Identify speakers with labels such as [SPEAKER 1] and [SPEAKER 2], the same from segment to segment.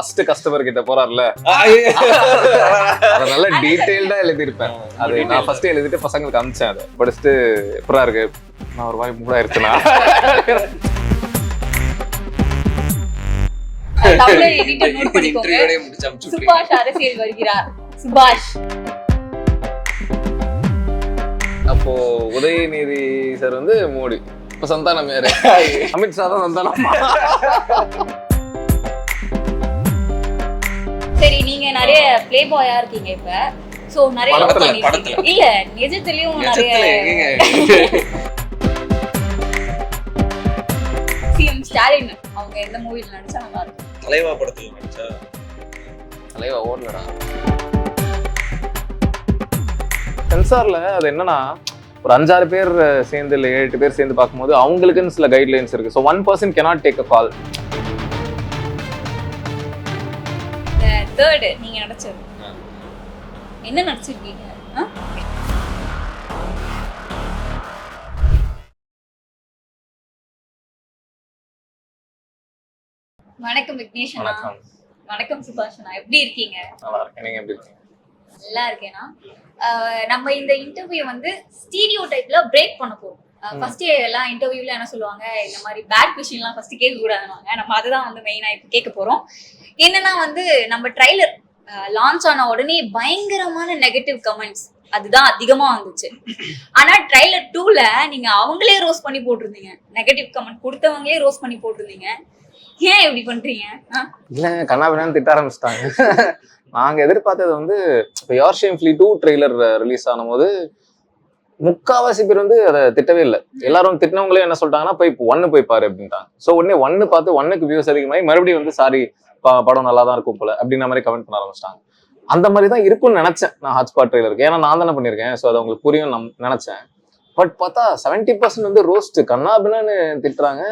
[SPEAKER 1] First customer கிட்ட போறாருல அதை நல்லா டீடைல்டா எழுதியிருப்பேன். அது நான் ஃபர்ஸ்ட் எழுதிட்டு பசங்களுக்கு அனுப்பிச்சேன் அதை. படிச்சுட்டு எப்படா இருக்கு? நான் ஒரு வாய் மூடா இருக்குண்ணா
[SPEAKER 2] தமிழ் எடிட்டர் நோட் பண்ணிக்கோங்க.
[SPEAKER 3] இன்டர்வியூடே முடிச்சு அமுச்சு
[SPEAKER 2] சுபாஷ் அரசியல் வருகிறார். சுபாஷ்.
[SPEAKER 1] அப்போ உதயநிதி சார் வந்து மோடி. இப்ப சந்தானம் யாரு? அமித்ஷா தான் சந்தானம்?
[SPEAKER 2] சரி நீங்க நிறைய பிளே பாயா இருக்கீங்க இப்ப. சோ நிறைய
[SPEAKER 1] படத்துல,
[SPEAKER 2] பண்ணிருக்கீங்க. இல்ல நிஜத்திலயும் நிறைய சிஎம் ஸ்டாலின் அவங்க எந்த மூவில நடிச்சா நல்லா இருக்கும்?
[SPEAKER 3] தலைவா படத்துல நடிச்சா?
[SPEAKER 1] தலைவா ஓடலடா. சென்சார்ல அது என்னன்னா ஒரு அஞ்சாறு பேர் சேர்ந்து இல்லை ஏழு எட்டு பேர் சேர்ந்து பார்க்கும்போது அவங்களுக்குன்னு சில கைட்லைன்ஸ் இருக்கு. So one person cannot take a call
[SPEAKER 2] third நீங்க நடிச்சது. என்ன நடிச்சிருக்கீங்க? வணக்கம் விக்னேஷனா?
[SPEAKER 1] வணக்கம்.
[SPEAKER 2] வணக்கம் சுபாஷனா. எப்படி இருக்கீங்க?
[SPEAKER 1] நல்லா இருக்கேன் நீங்க எப்படி இருக்கீங்க?
[SPEAKER 2] நல்லா இருக்கேனா? நம்ம இந்த இன்டர்வியூ வந்து ஸ்டீரியோ டைப்ல பிரேக் பண்ண போறோம். ஃபர்ஸ்ட் எல்லாம் இன்டர்வியூல என்ன சொல்லுவாங்க? இந்த மாதிரி பேட் கொஸ்டின்லாம் ஃபர்ஸ்ட் கேட்க கூடாதுவாங்க நம்ம அதுதான் வந்து மெயினா இப்போ கேட்க போறோம். என்னன்னா வந்து நம்ம ட்ரைலர் லான்ச் ஆன உடனே பயங்கரமான நெகட்டிவ் கமெண்ட்ஸ் அதுதான் அதிகமா வந்துச்சு. ஆனா ட்ரைலர் டூல நீங்க அவங்களே ரோஸ் பண்ணி போட்டிருந்தீங்க. நெகட்டிவ் கமெண்ட் கொடுத்தவங்களே ரோஸ் பண்ணி போட்டிருந்தீங்க. ஏன் இப்படி பண்றீங்க?
[SPEAKER 1] இல்ல கண்ணாபின்னு திட்ட ஆரம்பிச்சிட்டாங்க. நாங்க எதிர்பார்த்தது வந்து இப்போ yours shamefully two trailer release ஆனும்போது முக்காவாசி பேர் வந்து அதை திட்டவே இல்லை. எல்லாரும் திட்டினவங்களே என்ன சொல்லிட்டாங்கன்னா போய் ஒன்னு போய் பாரு அப்படின்ட்டாங்க. ஸோ உடனே ஒன்னு பார்த்து ஒன்னுக்கு வியூஸ் அதிகமாகி மறுபடியும் வந்து சாரி படம் நல்லா தான் இருக்கும் போல அப்படின்ற மாதிரி கமெண்ட் பண்ண ஆரம்பிச்சிட்டாங்க. அந்த மாதிரி தான் இருக்கும்னு நினைச்சேன் நான் ஹாட்ஸ்பாட் ட்ரெயிலருக்கு ஏன்னா நான் தானே பண்ணியிருக்கேன். ஸோ அது அவங்களுக்கு புரியும் நம் நினைச்சேன். பட் பார்த்தா செவன்டி பர்சன்ட் வந்து ரோஸ்ட் கண்ணாபின்னு திட்டுறாங்க.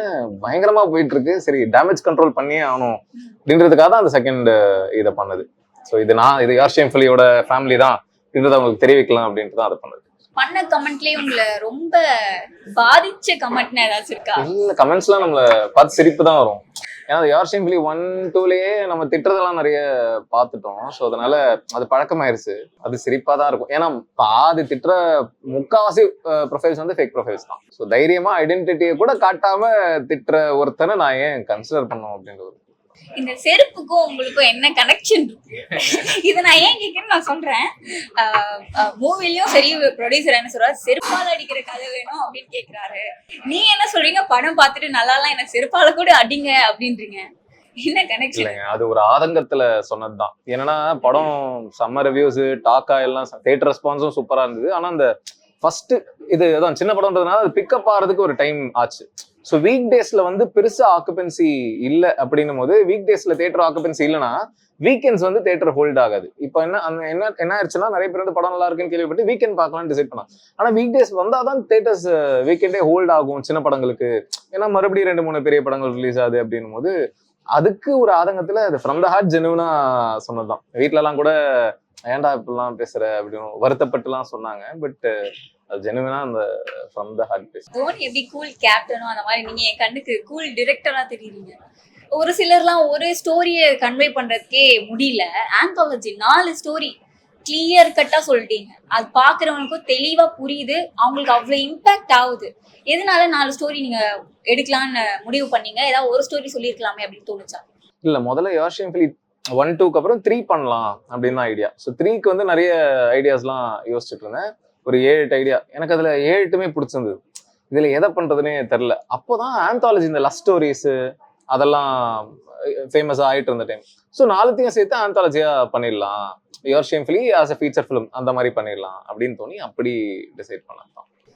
[SPEAKER 1] பயங்கரமா போயிட்டு இருக்கு சரி டேமேஜ் கண்ட்ரோல் பண்ணியே ஆகணும் அப்படின்றதுக்காக தான் அந்த செகண்ட் இதை பண்ணது. ஸோ இது நான் இது யார் ஷேம்ஃபலியோட ஃபேமிலி தான் அப்படின்றத அவங்களுக்கு தெரிவிக்கலாம் அப்படின்ட்டு தான் அதை பண்ணது.
[SPEAKER 2] பண்ண கமெண்ட்லயே உங்களை ரொம்ப பாதிச்ச கமெண்ட்னா ஏதாச்சும் இருக்கா?
[SPEAKER 1] இல்ல கமெண்ட்ஸ்லாம் நம்மள பார்த்து சிரிப்பு தான் வரும். ஏன்னா யார் சிம்பிளி ஒன் டூலயே நம்ம திட்டுறதெல்லாம் நிறைய பார்த்துட்டோம். ஸோ அதனால அது பழக்கமாயிருச்சு. அது சிரிப்பா தான் இருக்கும். ஏன்னா பாதி திட்டுற முக்காவாசி ப்ரொஃபைல்ஸ் வந்து ஃபேக் ப்ரொஃபைல்ஸ் தான். ஸோ தைரியமா ஐடென்டிட்டியை கூட காட்டாம திட்டுற ஒருத்தனை நான் ஏன் கன்சிடர் பண்ணணும் அப்படின்றது
[SPEAKER 2] இந்த செருப்புக்கும் உங்களுக்கும் என்ன கனெக்ஷன் இருக்கு? இதை நான் ஏன் கேட்கறேன்னு நான் சொல்றேன். மூவிலையும் சரி ப்ரொடியூசர் என்ன சொல்றாரு? செருப்பால அடிக்கிற கதை வேணும் அப்படின்னு கேக்குறாரு நீ என்ன சொல்றீங்க? படம் பார்த்துட்டு நல்லாலாம் எனக்கு செருப்பால கூட அடிங்க அப்படின்றீங்க. என்ன
[SPEAKER 1] இல்லைங்க அது ஒரு ஆதங்கத்துல சொன்னதுதான். என்னன்னா படம் சம்மர் ரிவ்யூஸ் டாக்கா எல்லாம் தேட்டர் ரெஸ்பான்ஸும் சூப்பரா இருந்தது. ஆனா அந்த ஃபர்ஸ்ட் இது அதான் சின்ன படம்ன்றதுனால அது பிக்கப் ஆகிறதுக்கு ஒரு டைம் ஆச்சு. ஸோ வீக் டேஸ்ல வந்து பெருசா ஆக்குபென்சி இல்லை அப்படின்னும் போது வீக் டேஸ்ல தேட்டர் ஆக்குபென்சி இல்லைன்னா வீக்கெண்ட்ஸ் வந்து தேட்டர் ஹோல்ட் ஆகாது. இப்போ என்ன அந்த என்ன என்ன ஆயிடுச்சுன்னா நிறைய பேர் வந்து படம் நல்லா இருக்குன்னு கேள்விப்பட்டு வீக்கெண்ட் பார்க்கலாம்னு டிசைட் பண்ணாங்க ஆனால் வீக் டேஸ் வந்தால் தான் தேட்டர்ஸ் வீக்கெண்டே ஹோல்ட் ஆகும் சின்ன படங்களுக்கு. ஏன்னா மறுபடியும் ரெண்டு மூணு பெரிய படங்கள் ரிலீஸ் ஆகுது அப்படின்னும் போது அதுக்கு ஒரு ஆதங்கத்தில் அது ஃப்ரம் த ஹார்ட் ஜெனுவனாக சொன்னதுதான். தான் எல்லாம் கூட ஏன்டா இப்படிலாம் பேசுற அப்படின்னு வருத்தப்பட்டுலாம் சொன்னாங்க. பட் அது ஜெனுவனா அந்த ஃப்ரம் த ஹார்ட் பேச
[SPEAKER 2] தோனி எப்படி கூல் கேப்டனோ அந்த மாதிரி நீங்க என் கண்ணுக்கு கூல் டிரெக்டரா தெரியுறீங்க. ஒரு சிலர்லாம் ஒரு ஸ்டோரியை கன்வே பண்றதுக்கே முடியல. ஆந்தாலஜி நாலு ஸ்டோரி கிளியர் கட்டா சொல்லிட்டீங்க. அது பாக்குறவங்களுக்கும் தெளிவா புரியுது. அவங்களுக்கு அவ்வளவு இம்பாக்ட் ஆகுது. எதனால நாலு ஸ்டோரி நீங்க எடுக்கலாம்னு முடிவு பண்ணீங்க? ஏதாவது ஒரு ஸ்டோரி சொல்லியிருக்கலாமே அப்படின்னு தோணுச்சா?
[SPEAKER 1] இல்ல முதல்ல ஃபிலி ஒன் டூக்கு அப்புறம் த்ரீ பண்ணலாம் அப்படின்னு தான் ஐடியா ஸோ த்ரீக்கு வந்து நிறைய ஐடியாஸ்லாம் யோசிச்சுட்டு இருந்தேன். ஒரு ஏழு எட்டு ஐடியா எனக்கு அதில் ஏழு எட்டுமே பிடிச்சிருந்தது. இதில் எதை பண்ணுறதுனே தெரில அப்போ தான் ஆந்தாலஜி இந்த லவ் ஸ்டோரிஸு அதெல்லாம் ஃபேமஸாக ஆகிட்டு இருந்த டைம் ஸோ நாலுத்தையும் சேர்த்து ஆந்தாலஜியாக பண்ணிடலாம். Yours shamefully as a feature film அந்த மாதிரி பண்ணிடலாம் அப்படின்னு தோணி அப்படி டிசைட் பண்ணலாம்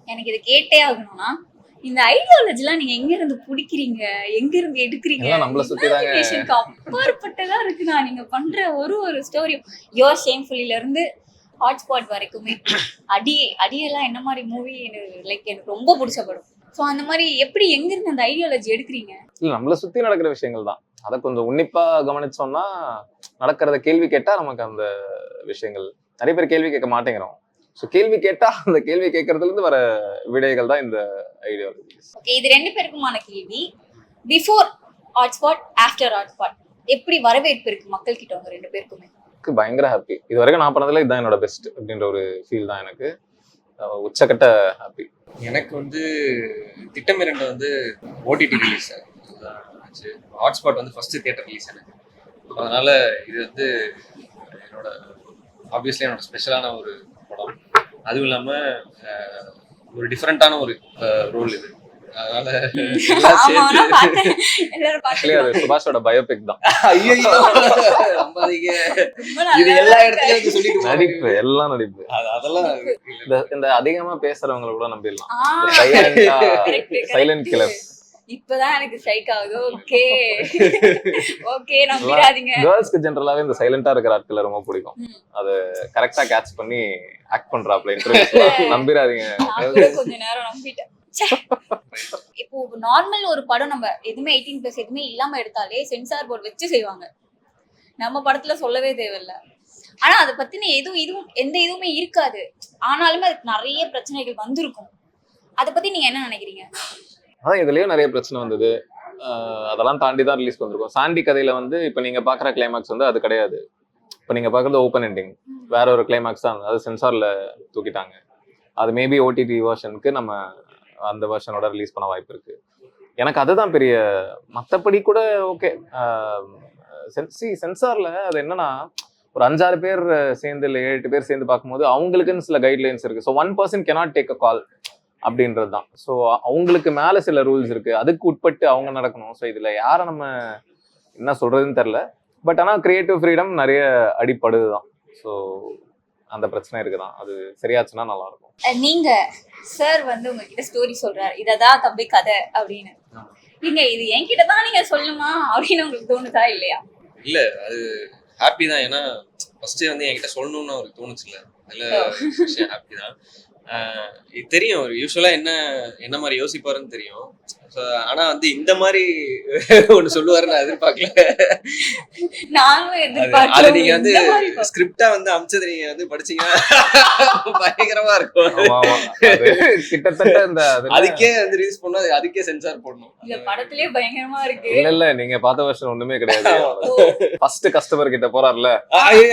[SPEAKER 2] எனக்கு இது கேட்டே ஆகணும்னா இந்த ஐடியாலஜிலாம் நீங்க எங்க இருந்து பிடிக்கிறீங்க? எங்க இருந்து எடுக்கிறீங்க
[SPEAKER 1] நம்மள சுத்திதாங்க.
[SPEAKER 2] Imaginationக்கு அப்பாற்பட்டதா இருக்குண்ணா. நீங்க பண்ற ஒரு ஒரு ஸ்டோரியும் யோர் ஷேம்ஃபுல்லில இருந்து ஹாட்ஸ்பாட் வரைக்குமே அடி அடியெல்லாம் என்ன மாதிரி மூவி லைக் எனக்கு ரொம்ப பிடிச்ச படம். ஸோ அந்த மாதிரி எப்படி எங்க இருந்து அந்த ஐடியாலஜி எடுக்கிறீங்க?
[SPEAKER 1] இல்ல நம்மள சுத்தி நடக்கிற விஷயங்கள் தான். அதை கொஞ்சம் உன்னிப்பா கவனிச்சோம்னா நடக்கிறத கேள்வி கேட்டா நமக்கு அந்த விஷயங்கள் நிறைய பேர் கேள்வி கேட்க மாட்டேங்கிறோம். ஸோ கேள்வி கேட்டா அந்த கேள்வி கேட்கறதுல இருந்து வர விடைகள் தான் இந்த ஐடியாலஜிஸ்
[SPEAKER 2] ஓகே இது ரெண்டு பேருக்குமான கேள்வி. பிஃபோர் ஹாட்ஸ்பாட் ஆஃப்டர் ஹாட்ஸ்பாட் எப்படி வரவேற்பு இருக்கு மக்கள் கிட்ட உங்க ரெண்டு பேருக்குமே?
[SPEAKER 1] எனக்கு பயங்கர ஹாப்பி இது வரைக்கும் நான் பண்ணதுல இதுதான் என்னோட பெஸ்ட் அப்படின்ற ஒரு ஃபீல் தான் எனக்கு. உச்சக்கட்ட ஹாப்பி
[SPEAKER 3] எனக்கு வந்து திட்டம் இரண்டு வந்து ஓடிடி ரிலீஸ் ஆச்சு. ஹாட்ஸ்பாட் வந்து ஃபர்ஸ்ட் தியேட்டர் ரிலீஸ் எனக்கு. அதனால இது வந்து என்னோட ஆப்வியஸ்லி என்னோட ஸ்பெஷலான ஒரு படம். அதுவும் இல்லாம ஒரு டிஃப்ரெண்டான ஒரு ரோல் இது. அதனால
[SPEAKER 1] சுபாஷோட பயோபிக் தான்.
[SPEAKER 3] இது எல்லா. இடத்துலயும் சொல்லிட்டு
[SPEAKER 1] நடிப்பு. எல்லாம் நடிப்பு.
[SPEAKER 3] அது- அதெல்லாம்
[SPEAKER 1] இந்த இந்த அதிகமா பேசுறவங்கள கூட நம்பிடலாம். சைலண்டா கில்லர்ஸ்
[SPEAKER 2] இப்பதான் எனக்கு ஸ்ட்ரைக் ஆகுது. ஓகே ஓகே நம்பிடாதீங்க
[SPEAKER 1] கேர்ள்ஸ்க்கு ஜென்ரலாவே இந்த சைலண்டா இருக்கிற ஆட்களை ரொம்ப பிடிக்கும். அது கரெக்டா கேட்ச் பண்ணி ஆக்ட் பண்றாப்ல இன்டர்வியூ
[SPEAKER 2] கூட கொஞ்ச நேரம் நம்பிட்டேன். இப்போ நார்மல் ஒரு படம் நம்ம எதுவுமே எயிட்டீன் பிளஸ் எதுவுமே இல்லாம எடுத்தாலே சென்சார் போர்டு வச்சு செய்வாங்க. நம்ம படத்துல சொல்லவே தேவையில்ல. ஆனா அதை பத்தின எதுவும் இதுவும் எந்த இதுவுமே இருக்காது. ஆனாலுமே அதுக்கு நிறைய பிரச்சனைகள் வந்திருக்கும். அதை பத்தி நீங்க என்ன நினைக்கிறீங்க?
[SPEAKER 1] அதான் இதுலயும் நிறைய பிரச்சனை வந்தது. அதெல்லாம் தாண்டி தான் ரிலீஸ் பண்ணிருக்கோம் சாண்டி கதையில வந்து இப்ப நீங்க பாக்குற கிளைமாக்ஸ் வந்து அது கிடையாது. இப்ப நீங்க பாக்குறது ஓப்பன் எண்டிங் வேற ஒரு கிளைமாக்ஸ் தான். அது சென்சார்ல தூக்கிட்டாங்க. அது மேபி ஓடிடி வேர்ஷனுக்கு நம்ம அந்த வேர்ஷனோட ரிலீஸ் பண்ண வாய்ப்பு இருக்கு. எனக்கு அதுதான் பெரிய மத்தபடி கூட ஓகே சென்சி சென்சார்ல அது என்னன்னா ஒரு அஞ்சாறு பேர் சேர்ந்து இல்லை ஏழு பேர் சேர்ந்து பார்க்கும்போது அவங்களுக்குன்னு சில கைட்லைன்ஸ் இருக்கு. So one person cannot take a call அப்படின்றது தான் ஸோ அவங்களுக்கு மேல சில ரூல்ஸ் இருக்கு. அதுக்கு உட்பட்டு அவங்க நடக்கணும். ஸோ இதுல யாரை நம்ம என்ன சொல்றதுன்னு தெரில பட் ஆனா கிரியேட்டிவ் ஃப்ரீடம் நிறைய அடிப்படுது தான் ஸோ அந்த பிரச்சனை இருக்குதான். அது சரியாச்சுன்னா நல்லா இருக்கும்
[SPEAKER 2] நீங்க சார் வந்து உங்ககிட்ட ஸ்டோரி சொல்றாரு. இததான் தம்பி கதை அப்படின்னு. நீங்க இது என்கிட்ட தான் நீங்க சொல்லுமா அப்படின்னு உங்களுக்கு தோணுதா இல்லையா?
[SPEAKER 3] இல்ல அது ஹாப்பி தான். ஏன்னா ஃபர்ஸ்ட் வந்து என்கிட்ட சொல்லணும்னு அவருக்கு தோணுச்சுல அதுல விஷயம் ஹாப்பி தான். இது தெரியும். யூஸ்வலாக என்ன என்ன மாதிரி யோசிப்பாருன்னு தெரியும். ஆனா வந்து இந்த மாதிரி ஒண்ணு சொல்லுவாரு நான் எதிர்பார்க்கல. அது நீங்க வந்து ஸ்கிரிப்டா வந்து அமிச்சது நீங்க வந்து படிச்சீங்கன்னா பயங்கரமா இருக்கும்.
[SPEAKER 1] கிட்டத்தட்ட இந்த
[SPEAKER 3] அதுக்கே வந்து ரிலீஸ் பண்ணா அது அதுக்கே சென்சார் போடணும்.
[SPEAKER 2] இந்த படத்திலே பயங்கரமா இருக்கு.
[SPEAKER 1] இல்ல இல்ல நீங்க பார்த்த வருஷன் ஒண்ணுமே கிடையாது. ஃபர்ஸ்ட் கஸ்டமர் கிட்ட போறாருல
[SPEAKER 3] ஐயோ.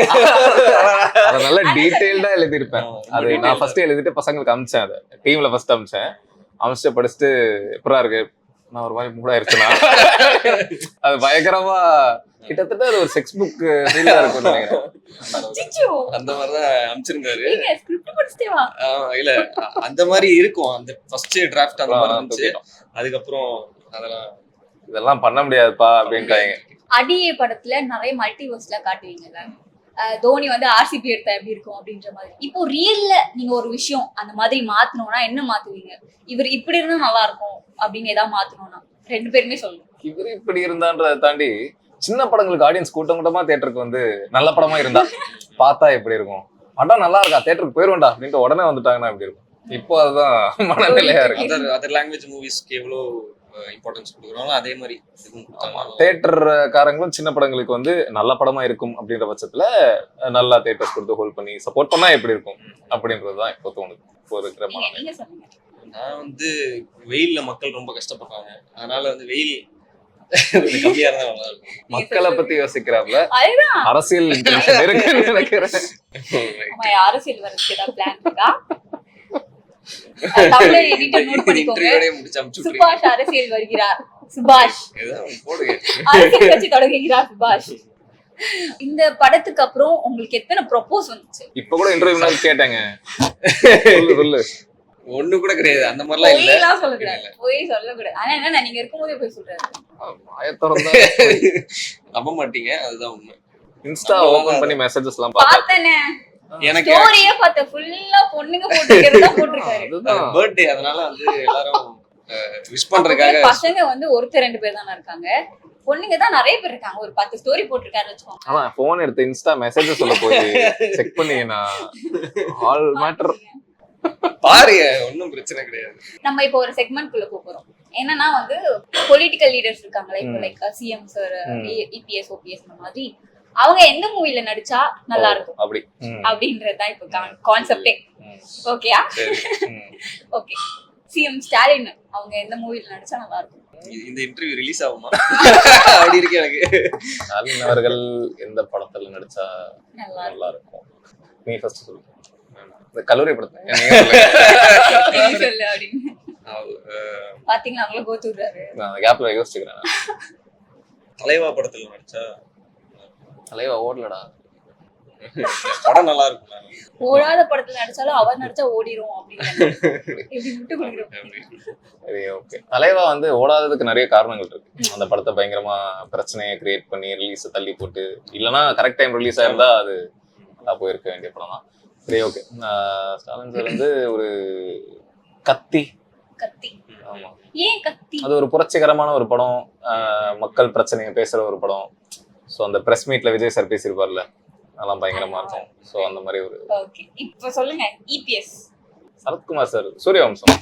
[SPEAKER 1] அதை நல்ல டீடைல்டா எழுதியிருப்பேன். அது நான் ஃபர்ஸ்ட் எழுதிட்டு பசங்களுக்கு அமிச்சேன் அதை. டீம்ல ஃபர்ஸ்ட் அமிச்சேன். அமிச்சுட்டு படிச்சுட்டு எப்படா இருக்கு? நான் ஒரு மாதிரி மூட் ஆயிருச்சுனா அது பயங்கரமா கிட்டத்தட்ட அது ஒரு செக்ஸ் புக் ஃபீலா இருக்கும் நினைக்கிறேன்.
[SPEAKER 3] அந்த அமிச்சிருந்தாரு.
[SPEAKER 2] படிச்சுட்டே வா.
[SPEAKER 3] ஆஹ் இல்ல அந்த மாதிரி இருக்கும். அந்த ஃபர்ஸ்ட் டிராஃப்ட் அந்த மாதிரி இருந்துச்சு. அதுக்கப்புறம் அதெல்லாம்
[SPEAKER 1] இதெல்லாம் பண்ண முடியாதுப்பா அப்படின்ட்டாங்க.
[SPEAKER 2] அடியே படத்துல நிறைய மல்டிவர்ஸ்ல காட்டுவீங்கல்ல. அஹ் தோனி வந்து ஆர்சிபி எடுத்தா எப்படி இருக்கும் அப்படின்ற மாதிரி. இப்போ ரியல்ல நீங்க ஒரு விஷயம் அந்த மாதிரி மாத்தணும்னா என்ன மாத்துவீங்க? இவர் இப்படி இருந்தா நல்லா இருக்கும் அப்படின்னு ஏதாவது மாத்தணும்னா? ரெண்டு பேருமே சொல்லணும்
[SPEAKER 1] இவரு இப்படி இருந்தான்றதை தாண்டி சின்ன படங்களுக்கு ஆடியன்ஸ் கூட்டம் கூட்டமா தேட்டருக்கு வந்து நல்ல படமா இருந்தா பார்த்தா எப்படி இருக்கும்? படம் நல்லா இருக்கா? தேட்டருக்கு போயிருவோம்டா அப்படின்ட்டு உடனே வந்துட்டாங்கன்னா எப்படி இருக்கும்? இப்போ அதுதான் மனநிலையா இருக்கு.
[SPEAKER 3] அதர் அதர் லாங்குவேஜ் மூவிஸ்க்கு எவ்வளோ இம்பார்ட்டன்ஸ் கொடுக்குறாங்களோ அதே மாதிரி கொடுத்தாங்க.
[SPEAKER 1] தேட்டர் காரங்களும் சின்ன படங்களுக்கு வந்து நல்ல படமா இருக்கும் அப்படின்ற பட்சத்துல நல்லா தேட்டர்ஸ் கொடுத்து ஹோல்ட் பண்ணி சப்போர்ட் பண்ணா எப்படி இருக்கும் அப்படின்றதுதான் இப்போ தோணுது. இப்போ இருக்கிற மனநிலை.
[SPEAKER 3] நான் வந்து வெயில்ல மக்கள் ரொம்ப கஷ்டப்படுறாங்க. அதனால வந்து வெயில்
[SPEAKER 1] மக்களை பத்தி யோசிக்கிறாப்ல. அரசியல்
[SPEAKER 2] அரசியல் சுபாஷ் அரசியல் வருகிறார். சுபாஷ். அரசியல் கட்சி தொடங்குகிறார் சுபாஷ். இந்த படத்துக்கு அப்புறம் உங்களுக்கு எத்தனை ப்ரொபோஸ் வந்துச்சு?
[SPEAKER 1] இப்ப கூட இன்டர்வியூ கேட்டேங்க. சொல்லு சொல்லு.
[SPEAKER 3] ஒண்ணு கூட கிடையாது. அந்த மாதிரிலாம் இல்ல.
[SPEAKER 2] பொய்யெல்லாம் சொல்லக்கூடாது. பொய் சொல்லக்கூடாது. ஆனா என்ன நீங்க இருக்கும்போதே போய் சொல்றாரு.
[SPEAKER 3] நம்ப மாட்டீங்க. அதுதான் உண்மை.
[SPEAKER 1] இன்ஸ்டா ஓபன் பண்ணி மெசேஜஸ் எல்லாம் பார்த்தனே.
[SPEAKER 3] எனக்கு
[SPEAKER 2] ஸ்டோரியே பார்த்த ஃபுல்லா பொண்ணுங்க போட்டுக்கிறதா போட்டிருக்காரு.
[SPEAKER 1] அதுதான்.
[SPEAKER 3] பர்த்டே அதனால வந்து எல்லாரும் விஷ் பண்றதுக்காக
[SPEAKER 2] பசங்க வந்து ஒருத்தர் ரெண்டு பேர் தானே இருக்காங்க. பொண்ணுங்க தான் நிறைய பேர் இருக்காங்க. ஒரு பத்து ஸ்டோரி போட்டிருக்காரு வச்சுக்கோங்க.
[SPEAKER 1] அதான் போன் எடுத்து இன்ஸ்டா மெசேஜஸ் சொல்ல போய் செக் பண்ணி நான் ஆல் மேட்டர்
[SPEAKER 3] பாருங்க ஒன்றும் பிரச்சனை கிடையாது.
[SPEAKER 2] நம்ம இப்போ ஒரு செக்மெண்ட் குள்ள போறோம். என்னன்னா வந்து பொலிட்டிக்கல் லீடர்ஸ் இருக்காங்களா இப்போ. Like CM sir. EPS OPS இந்த மாதிரி. அவங்க எந்த மூவில நடிச்சா நல்லா இருக்கும்?
[SPEAKER 1] அப்படி.
[SPEAKER 2] அப்படின்றதுதான் இப்போ கான்செப்டே ஓகேயா. ஓகே சிஎம் ஸ்டாலின் அவங்க எந்த மூவில நடிச்சா நல்லா இருக்கும்?
[SPEAKER 3] இந்த இன்டர்வியூ ரிலீஸ் ஆகுமா? அப்படி இருக்கு எனக்கு.
[SPEAKER 1] ஸ்டாலின் அவர்கள் எந்த படத்துல நடிச்சா
[SPEAKER 2] நல்லா
[SPEAKER 1] நல்லா இருக்கும். நீ ஃபர்ஸ்ட் சொல்லு. இந்த கல்லூரி படத்தை
[SPEAKER 2] பாத்தீங்களா அவங்கள கோத்து விடுறாரு
[SPEAKER 1] நான் அந்த கேப்ல யோசிச்சுக்கிறேன்.
[SPEAKER 3] தலைவா படத்துல நடிச்சா
[SPEAKER 1] தலைவா ஓடலடா.
[SPEAKER 3] படம் நல்லா இருக்கும்
[SPEAKER 2] ஓடாத படத்துல நடிச்சாலும் அவர் நடிச்சா ஓடிரும் அப்படின்னு எப்படி விட்டு கொடுக்குறோம்.
[SPEAKER 1] சரி ஓகே தலைவா வந்து ஓடாததுக்கு நிறைய காரணங்கள் இருக்கு. அந்த படத்தை பயங்கரமா பிரச்சனையை கிரியேட் பண்ணி ரிலீஸ் தள்ளி போட்டு இல்லைன்னா கரெக்ட் டைம் ரிலீஸ் ஆயிருந்தா அது நல்லா போயிருக்க வேண்டிய படம் தான். சரி ஓகே ஸ்டாலின் சார் வந்து ஒரு கத்தி.
[SPEAKER 2] கத்தி.
[SPEAKER 1] ஆமா.
[SPEAKER 2] ஏன் கத்தி?
[SPEAKER 1] அது ஒரு புரட்சிகரமான ஒரு படம். மக்கள் பிரச்சனையை பேசுற ஒரு படம். ஸோ அந்த பிரஸ் மீட்ல விஜய் சார் பேசியிருப்பார்ல அதெல்லாம் பயங்கரமா இருக்கும். ஸோ அந்த மாதிரி ஒரு
[SPEAKER 2] ஓகே இப்ப சொல்லுங்க E EPS
[SPEAKER 1] Sarathkumar sir Suryavamsam.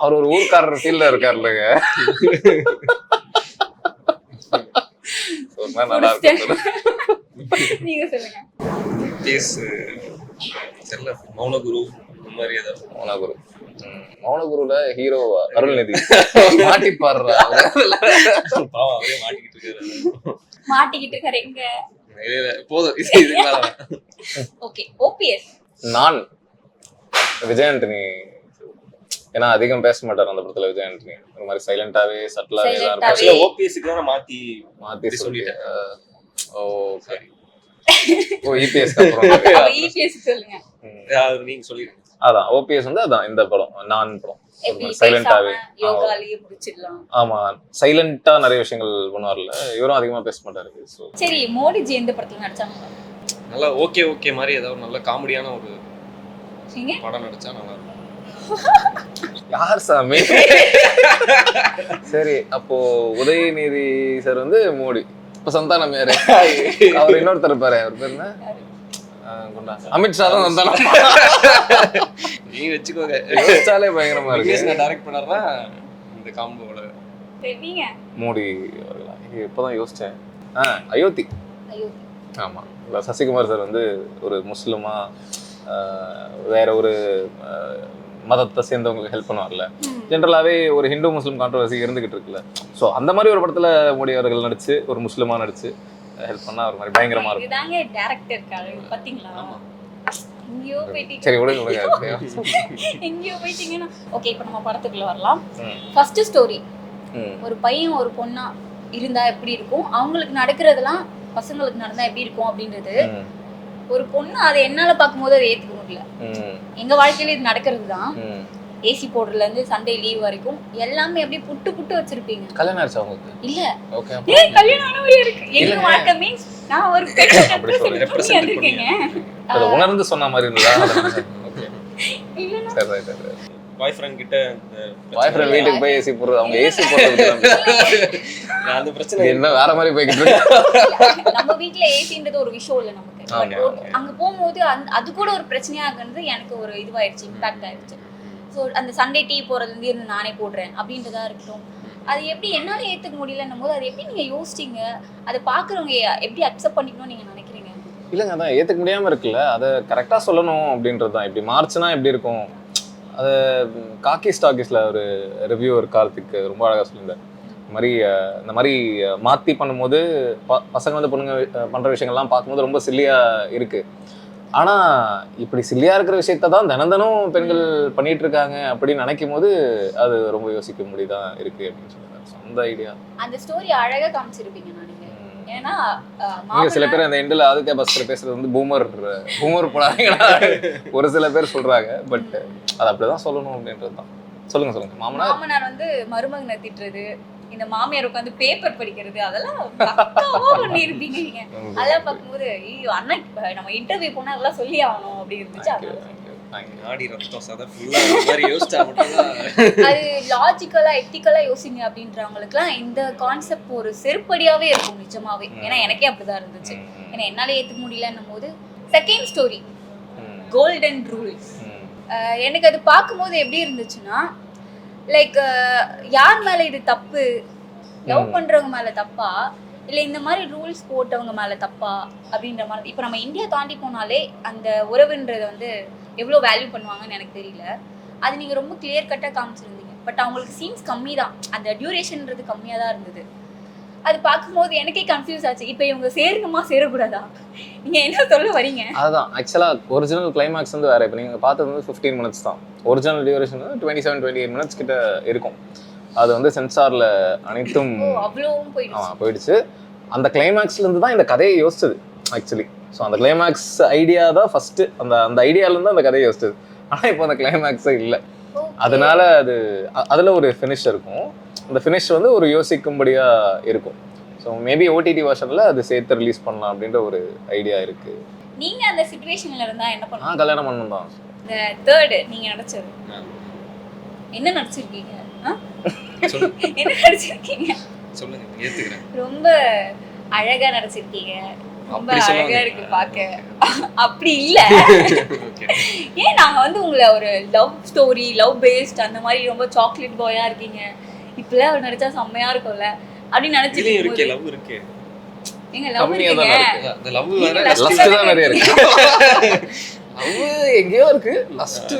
[SPEAKER 1] அவர் ஒரு ஊர்க்காரர் ஃபீல்ல இருக்காருல்லங்க சொன்னா நல்லா இருக்கும்
[SPEAKER 2] நீங்க சொல்லுங்க.
[SPEAKER 3] கேஸ் தெரியல. மௌனகுரு இந்த மாதிரி ஏதாவது?
[SPEAKER 1] மௌனகுரு. மௌனகுருல ஹீரோ அருள்நிதி. மாட்டி பாடுற
[SPEAKER 3] பாவம் மாட்டிக்கிட்டு இருக்காரு.
[SPEAKER 2] மாட்டிக்கிட்டு இருக்காரு எங்க?
[SPEAKER 3] இல்ல, இல்ல, போதும். இது இதுக்கு மேல வேணாம்.
[SPEAKER 2] ஓகே ஓபிஎஸ்
[SPEAKER 1] நான் விஜய் ஆண்டனி ஏன்னா அதிகம் பேச மாட்டார் அந்த படத்துல விஜய் ஆண்டனி ஒரு மாதிரி சைலண்டாவே சட்டிலாவே தான்
[SPEAKER 3] மாத்தி
[SPEAKER 1] மாத்தி சொல்லிட்டேன். ஓ
[SPEAKER 3] Sorry.
[SPEAKER 1] ஓ இபிஎஸ்க்கு அப்புறம்.
[SPEAKER 2] அப்ப இபிஎஸ் சொல்லுங்க.
[SPEAKER 1] ம்.
[SPEAKER 3] அது நீங்க சொல்லிருங்க
[SPEAKER 1] அதான் ஓபிஎஸ் வந்து அதான் இந்த படம் நான் படம். சைலண்டாவே ஆமா சைலண்டா நிறைய விஷயங்கள் பண்ணுவார்ல இவரும் அதிகமா பேச மாட்டாரு
[SPEAKER 2] சரி மோடிஜி எந்த படத்துல நடிச்சாங்க?
[SPEAKER 3] நல்லா ஓகே ஓகே மாதிரி ஏதாவது ஒரு நல்ல காமெடியான ஒரு படம் நடிச்சா நல்லா இருக்கும்.
[SPEAKER 1] யார் சாமி? சரி அப்போ உதயநிதி சார் வந்து மோடி. இப்ப சந்தானம் யாரு? அவர் இன்னொருத்தர் இருப்பாரு அவர் பேர் என்ன. அமித்ஷா தான் சந்தானம்
[SPEAKER 3] நீ வச்சுக்கோங்க.
[SPEAKER 1] யோசிச்சாலே பயங்கரமா இருக்கு.
[SPEAKER 3] நான் டைரக்ட் பண்ணாருன்னா இந்த
[SPEAKER 2] நீங்க?
[SPEAKER 1] மோடி அவர்களா? இது இப்பதான் யோசிச்சேன். ஆ அயோத்தி. ஆமா. சசிகுமார் சார் வந்து ஒரு முஸ்லிமா ஆஹ், வேற ஒரு மதத்தை சேர்ந்தவங்களுக்கு ஹெல்ப் பண்ணுவார்ல.
[SPEAKER 2] ம்.
[SPEAKER 1] ஜென்ரலாவே ஒரு ஹிந்து முஸ்லிம் கான்ட்ரவர்சி இருந்துகிட்டு இருக்குல்ல. ஸோ அந்த மாதிரி ஒரு படத்துல மோடி அவர்கள் நடிச்சு ஒரு முஸ்லிமா நடிச்சு ஹெல்ப் பண்ணா ஒரு மாதிரி பயங்கரமா இருக்கும்
[SPEAKER 2] இதுதாங்க டேரக்டர் இருக்காரு பாத்தீங்களா
[SPEAKER 3] ஆமா.
[SPEAKER 2] எங்கேயோ போயிட்டீங்க
[SPEAKER 1] சரி விடுங்க விடுங்க
[SPEAKER 2] எங்கேயோ போயிட்டீங்கன்னா ஓகே இப்போ நம்ம படத்துக்குள்ள வரலாம். First story. ஒரு பையன் ஒரு பொண்ணா இருந்தா எப்படி இருக்கும் அவங்களுக்கு நடக்கிறதெல்லாம் பசங்களுக்கு நடந்தா எப்படி இருக்கும் அப்படின்றது. ஒரு பொண்ணு அதை என்னால பார்க்கும்போது அதை ஏத்துக்க முடியல. எங்க வாழ்க்கையில இது நடக்கிறது தான். ஏசி போடுறதுல இருந்து சண்டே லீவ் வரைக்கும் எல்லாமே அப்படியே புட்டு புட்டு வச்சிருப்பீங்க.
[SPEAKER 1] கல்யாணம் ஆயிடுச்சு அவங்களுக்கு
[SPEAKER 2] இல்ல.
[SPEAKER 1] ஓகே
[SPEAKER 2] ஏன் கல்யாணம் இருக்கு. எங்க. வாழ்க்கை மீன்ஸ் நான் ஒரு பெண்
[SPEAKER 1] அப்படி சொல்லு,
[SPEAKER 2] represent பண்ணி வந்திருக்கேங்க
[SPEAKER 1] அதை உணர்ந்து சொன்ன மாதிரி
[SPEAKER 2] இல்லைன்னா
[SPEAKER 1] சரி ரைட் ரைட்
[SPEAKER 3] பாய் ஃப்ரெண்ட் கிட்ட
[SPEAKER 1] பாய் ஃப்ரெண்ட் வீட்டுக்கு போய் ஏசி போடுறது அவங்க ஏசி போடுறது
[SPEAKER 3] நான் அந்த பிரச்சனை
[SPEAKER 1] என்ன வேற மாதிரி போய்கிட்டு இருக்கு?
[SPEAKER 2] நம்ம வீட்ல ஏசின்றது ஒரு விஷயம் இல்ல நமக்கு. அங்க போகும்போது அது கூட ஒரு பிரச்சனையா இருக்கிறது எனக்கு ஒரு இதுவாயிடுச்சு இம்பாக்ட் ஆயிடுச்சு. ஸோ அந்த சண்டே டீ போகிறதுலேருந்து இருந்து நானே போடுறேன் அப்படின்றதா இருக்கட்டும். அது எப்படி என்னால் ஏற்றுக்க முடியலன்னும் போது அது எப்படி நீங்கள் யோசிச்சீங்க? அதை பார்க்குறவங்க எப்படி அக்செப்ட் பண்ணிக்கணும்னு நீங்கள் நினைக்கிறீங்க?
[SPEAKER 1] இல்லைங்க அதான் ஏற்றுக்க முடியாமல் இருக்குல்ல. அதை கரெக்டாக சொல்லணும் அப்படின்றது தான். இப்படி மார்ச்னா எப்படி இருக்கும்? அது காக்கி ஸ்டாக்கிஸில் ஒரு ரிவ்யூவர் கார்த்திக் ரொம்ப அழகாக சொல்லியிருந்தார். இந்த மாதிரி இந்த மாதிரி மாற்றி பண்ணும்போது ப- பசங்க வந்து பொண்ணுங்க பண்ணுற விஷயங்கள்லாம் பார்க்கும்போது ரொம்ப சில்லியாக இருக்குது ஆனா இப்படி சில்லியா இருக்கிற விஷயத்த தான் தினம் தினம் பெண்கள் பண்ணிட்டு இருக்காங்க அப்படின்னு நினைக்கும் போது அது ரொம்ப யோசிக்க முடியுதா இருக்கு அப்படின்னு சொல்லுவாங்க அந்த ஐடியா
[SPEAKER 2] அந்த ஸ்டோரி அழகா காமிச்சிருப்பீங்க ஏன்னா
[SPEAKER 1] சில பேர் அந்த எண்டில் ஆதித்யா பஸ்ல பேசுறது வந்து பூமர் பூமர் போடாதீங்களா ஒரு சில பேர் சொல்றாங்க. பட் அது அப்படிதான் சொல்லணும் அப்படின்றது தான். சொல்லுங்க சொல்லுங்க. மாமனார்?
[SPEAKER 2] மாமனார் வந்து மருமகனை திட்டுறது இந்த மாமியார் உட்காந்து பேப்பர் படிக்கிறது அதெல்லாம் பக்காவா பண்ணியிருப்பீங்க நீங்க. அதெல்லாம் பார்க்கும்போது ஐயோ இப்ப நம்ம இன்டர்வியூ போனா அதெல்லாம் சொல்லி ஆகணும் அப்படி இருந்துச்சு அது லாஜிக்கலா எத்திக்கலா யோசிங்க அப்படின்றவங்களுக்குலாம் இந்த கான்செப்ட் ஒரு செருப்படியாவே இருக்கும் நிஜமாவே. ஏன்னா எனக்கே அப்படிதான் இருந்துச்சு. ஏன்னா என்னால ஏத்துக்க முடியலன்னும் போது செகண்ட் ஸ்டோரி கோல்டன் ரூல்ஸ். எனக்கு அது பார்க்கும்போது எப்படி இருந்துச்சுன்னா லைக் யார் மேல இது தப்பு? லவ். பண்றவங்க மேல தப்பா? இல்ல இந்த மாதிரி ரூல்ஸ் போட்டவங்க மேல தப்பா? அப்படின்ற மாதிரி. இப்போ நம்ம இந்தியா தாண்டி போனாலே அந்த உறவுன்றத வந்து எவ்வளோ வேல்யூ பண்ணுவாங்கன்னு எனக்கு தெரியல. அது நீங்க ரொம்ப கிளியர் கட்டா காமிச்சிருந்தீங்க. பட் அவங்களுக்கு சீன்ஸ் கம்மி தான் அந்த டியூரேஷன்ன்றது கம்மியாக தான் இருந்தது. அது பார்க்கும்போது எனக்கே கன்ஃபியூஸ் ஆச்சு. இப்போ இவங்க சேரணுமா சேரக்கூடாதா? நீங்க என்ன சொல்ல வரீங்க?
[SPEAKER 1] அதுதான் ஆக்சுவலாக ஒரிஜினல் கிளைமேக்ஸ் வந்து வேற. இப்போ நீங்கள் பார்த்தது வந்து ஃபிஃப்டீன் மினிட்ஸ் தான். ஒரிஜினல் டியூரேஷன் வந்து twenty seven twenty eight minutes கிட்ட இருக்கும். அது வந்து சென்சாரில் அனைத்தும்
[SPEAKER 2] போயிடுச்சு.
[SPEAKER 1] அந்த இருந்து தான் இந்த கதையை யோசிச்சது ஆக்சுவலி ஸோ அந்த கிளைமேக்ஸ் ஐடியா தான் ஃபர்ஸ்ட் அந்த அந்த ஐடியாலேருந்து அந்த கதையை யோசிச்சது. ஆனால் இப்போ அந்த கிளைமேக்ஸே இல்லை. அதனால அது அதுல ஒரு ஃபினிஷ் இருக்கும். அந்த ஃபினிஷ் வந்து ஒரு யோசிக்கும்படியா இருக்கும். ஸோ மேபி ஓடிடி வருஷன்ல அது சேர்த்து ரிலீஸ் பண்ணலாம் அப்படின்ற ஒரு ஐடியா இருக்கு.
[SPEAKER 2] நீங்க அந்த சுச்சுவேஷன்ல இருந்தா என்ன பண்ணுவீங்க?
[SPEAKER 1] நான் கல்யாணம் பண்ணணும் தான்
[SPEAKER 2] இந்த தேர்டு நீங்க நடிச்சது. என்ன நடிச்சிருக்கீங்க? என்ன நடிச்சிருக்கீங்க?
[SPEAKER 3] சொல்லுங்க ஏத்துக்கிறேன்.
[SPEAKER 2] ரொம்ப அழகா நடிச்சிருக்கீங்க. ரொம்ப அழகா. இருக்கு பாக்க. அப்படி இல்ல. ஏன் நாங்க வந்து உங்களை ஒரு லவ் ஸ்டோரி லவ் பேஸ்ட் அந்த மாதிரி ரொம்ப சாக்லேட் பாயா இருக்கீங்க. இப்பெல்லாம் அவர் நடிச்சா செம்மையா இருக்கும்ல? அப்படின்னு
[SPEAKER 3] இதுலயும் இருக்கே
[SPEAKER 2] நினைச்சிட்டு
[SPEAKER 3] லவ் இருக்கு.
[SPEAKER 2] எங்க லவ் இருக்கீங்க.
[SPEAKER 3] அந்த லவ் வேற
[SPEAKER 1] லஸ்ட் தான்? நிறைய இருக்கு. அது எங்கேயோ இருக்கு. லஸ்ட்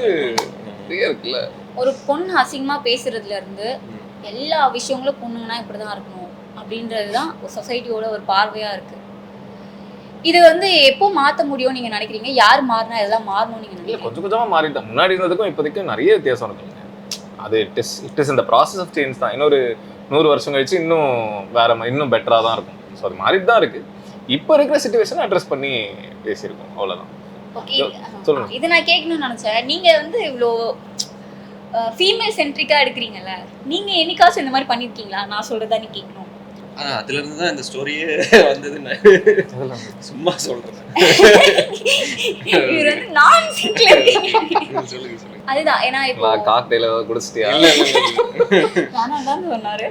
[SPEAKER 1] நிறைய இருக்குல்ல.
[SPEAKER 2] ஒரு பொண்ணு அசிங்கமா பேசுறதுல இருந்து எல்லா விஷயங்களும் பொண்ணுங்கன்னா இப்படிதான் இருக்கணும். அப்படின்றது தான் சொசைட்டியோட ஒரு பார்வையா இருக்கு. இது வந்து எப்போ மாத்த முடியும் நீங்க நினைக்கிறீங்க? யார் மாறினா இதெல்லாம் மாறணும் நீங்க
[SPEAKER 1] கொஞ்சம் கொஞ்சமா மாறிட்டேன் முன்னாடி இருந்ததுக்கும் இப்போதைக்கும் நிறைய வித்தியாசம் இருக்குங்க அது இட் இஸ் இட் இஸ் இந்த ப்ராசஸ் ஆஃப் சேஞ்ச் தான். இன்னொரு நூறு வருஷம் கழிச்சு இன்னும் வேற இன்னும் பெட்டரா தான் இருக்கும். ஸோ அது மாறிட்டு தான் இருக்கு. இப்போ இருக்கிற சுச்சுவேஷனை அட்ரஸ் பண்ணி பேசியிருக்கோம். அவ்வளவுதான்.
[SPEAKER 2] ஓகே
[SPEAKER 1] சொல்லுங்க.
[SPEAKER 2] இது நான் கேட்கணும்னு நினைச்சேன். நீங்க வந்து இவ்வளோ ஃபீமேல் சென்ட்ரிக்கா எடுக்கிறீங்கல்ல நீங்க என்னைக்காச்சும் இந்த மாதிரி பண்ணிருக்கீங்களா? நான் சொல்றதா நீ கேட்கணும்.
[SPEAKER 3] அதுல இருந்து தான் இந்த ஸ்டோரியே வந்தது நான் சும்மா சொல்றேன்.
[SPEAKER 2] இவர் வந்து நான் சிங்க்ல இருக்கீங்க
[SPEAKER 3] சொல்லுங்க சொல்லுங்க.
[SPEAKER 2] அதுதான். ஏன்னா இப்போ
[SPEAKER 1] காக்டெயில குடிச்சிட்டியா?
[SPEAKER 2] சொன்னாரு.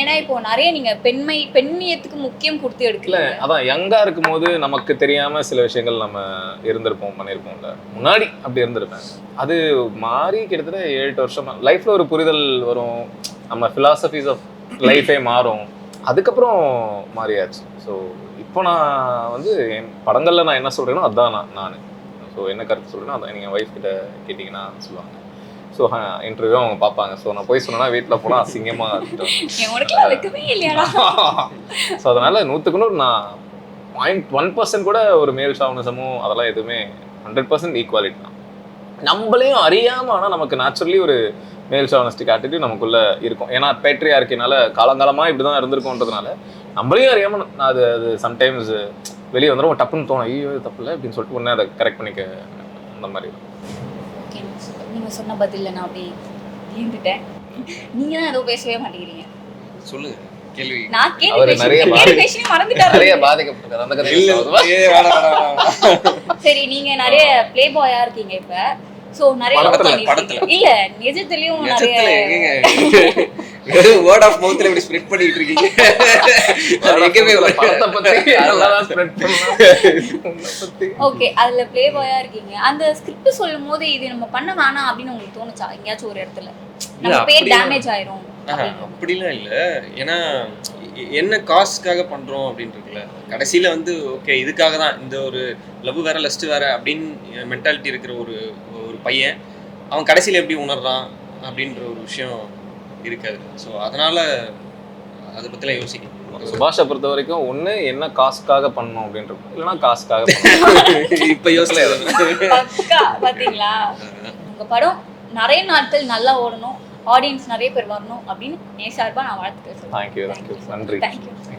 [SPEAKER 2] ஏன்னா இப்போ நிறைய நீங்க பெண்மை பெண்ணியத்துக்கு முக்கியம் கொடுத்து எடுக்கல
[SPEAKER 1] அதான் யங்கா இருக்கும்போது நமக்கு தெரியாம சில விஷயங்கள் நம்ம இருந்திருப்போம் பண்ணியிருப்போம்ல. முன்னாடி அப்படி இருந்திருப்பேன். அது மாறி கிட்டத்தட்ட ஏழு வருஷமா. லைஃப்ல ஒரு புரிதல் வரும். நம்ம பிலாசபிஸ் ஆஃப் லைஃபே மாறும். அதுக்கப்புறம் மாறியாச்சு. ஸோ இப்போ நான் வந்து என் படங்கள்ல நான் என்ன சொல்றேனோ அதான் நான் நான். ஸோ என்ன கருத்து சொல்றேனோ அதான் நீங்கள் ஒய்ஃப் கிட்ட கேட்டிங்கன்னா சொல்லுவாங்க. ஸோ இன்டர்வியூ அவங்க பார்ப்பாங்க. ஸோ நான் போய் சொன்னா வீட்டில் போனால் அசிங்கமாக ஸோ அதனால நூற்றுக்கு நூறு நான் பாயிண்ட் ஒன் பர்சன்ட் கூட ஒரு மேல் ஷாவனிசமும் அதெல்லாம் எதுவுமே ஹண்ட்ரட் பர்சன்ட் ஈக்குவாலிட்டி தான். நம்மளையும் அறியாம ஆனால் நமக்கு நேச்சுரலி ஒரு மேல் ஷாவனிஸ்டிக் ஆட்டிடியூட் நமக்குள்ள இருக்கும். ஏன்னா பேட்ரியா இருக்கனால காலங்காலமா இப்படி தான் இருந்திருக்கோன்றதுனால நம்மளையும் அறியாம நான் அது அது சம்டைம்ஸ் வெளியே வந்துடும் டப்புன்னு தோணும். ஐயோ தப்பு இல்லை அப்படின்னு சொல்லிட்டு உடனே அதை கரெக்ட் பண்ணிக்க அந்த மாதிரி
[SPEAKER 2] ஓகே நீங்க சொன்ன பதில்ல நான் அப்படியே இருந்துட்டேன் நீங்க தான் ஏதோ பேசவே மாட்டேங்கிறீங்க.
[SPEAKER 3] சொல்லுங்க. கேள்வி.
[SPEAKER 2] நான் கேள்வி
[SPEAKER 1] நிறைய நிறைய பாதிக்கப்பட்டிருக்காரு. அந்த கதை.
[SPEAKER 2] சரி நீங்க நிறைய ப்ளே பாயா இருக்கீங்க இப்ப. சோ நிறைய. இல்ல நிஜத்துலயும் நிறைய
[SPEAKER 3] வேர்ட் ஆஃப் மவுத்ல இப்படி ஸ்ப்ரெட் பண்ணிட்டு இருக்கீங்க. வரல.
[SPEAKER 1] படத்தை பத்தி அதெல்லாம் பண்ணலாம்.
[SPEAKER 2] ஓகே அதுல ப்ளே பாயா இருக்கீங்க. அந்த ஸ்கிரிப்ட் சொல்லும் போது இது நம்ம பண்ண வேணாம் அப்படின்னு உங்களுக்கு தோணுச்சா? எங்கேயாச்சும் ஒரு இடத்துல. நம்ம பேர் டேமேஜ் ஆயிரும்.
[SPEAKER 3] அப்படிலாம் இல்ல. ஏன்னா என்ன காஸ்ட்காக பண்றோம் அப்படின்னு இருக்குல்ல. கடைசியில வந்து ஓகே இதுக்காக தான். இந்த ஒரு லவ் வேற லஸ்ட் வேற அப்படின்னு மென்டாலிட்டி இருக்கிற ஒரு ஒரு பையன் அவன் கடைசியில எப்படி உணர்றான் அப்படின்ற ஒரு விஷயம் இருக்காது. ஸோ அதனால அதை பத்திலாம் யோசிக்கணும்.
[SPEAKER 1] சுபாஷை பொறுத்த வரைக்கும் ஒண்ணு என்ன காசுக்காக பண்ணணும் இருக்கும் இல்லைன்னா காசுக்காக.
[SPEAKER 3] இப்ப
[SPEAKER 2] பாத்தீங்களா? உங்க படம் நிறைய நாட்கள் நல்லா ஓடணும் ஆடியன்ஸ் நிறைய பேர் வரணும் அப்படின்னு நேசார்பா நான்
[SPEAKER 1] you, thank you. நன்றி.
[SPEAKER 2] Thank you